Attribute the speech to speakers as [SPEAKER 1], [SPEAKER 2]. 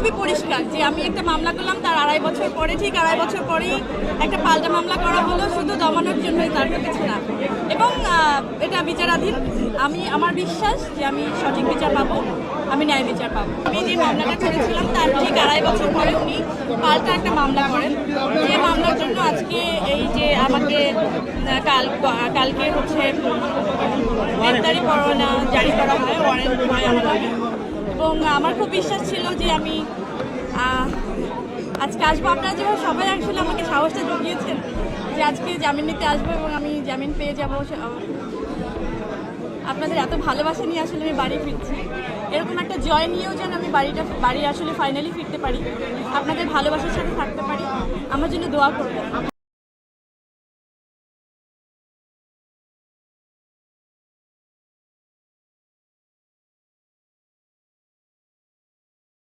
[SPEAKER 1] খুবই পরিষ্কার যে আমি একটা মামলা করলাম, তার আড়াই বছর পরে, ঠিক আড়াই বছর পরেই একটা পাল্টা মামলা করা হলো, শুধু দমানোর জন্যই তার কিছু না। এবং এটা বিচারাধীন। আমি, আমার বিশ্বাস যে আমি সঠিক বিচার পাবো, আমি ন্যায় বিচার পাবো। আমি যে মামলাটা করেছিলাম, তার ঠিক আড়াই বছর পরে উনি পাল্টা একটা মামলা করেন। যে মামলার জন্য আজকে এই যে আমাকে কাল, কালকে হচ্ছে গ্রেপ্তারি পরোয়ানা জারি করা হয়, ওয়ারেন্ট হয় আমার এবং আমার খুব বিশ্বাস ছিল যে আমি আজকে আসব। আপনারা যেভাবে সবাই আসলে আমাকে সাহসটা জুগিয়েছেন যে আজকে জামিন নিতে আসব এবং আমি জামিন পেয়ে যাব আপনাদের এত ভালোবাসা নিয়ে আসলে আমি বাড়ি ফিরছি। এরকম একটা জয় নিয়েও যেন আমি বাড়িটা, বাড়ি আসলে ফাইনালি ফিরতে পারি। আপনাদের ভালোবাসার সাথে থাকতে পারি। আমার জন্য দোয়া করবেন।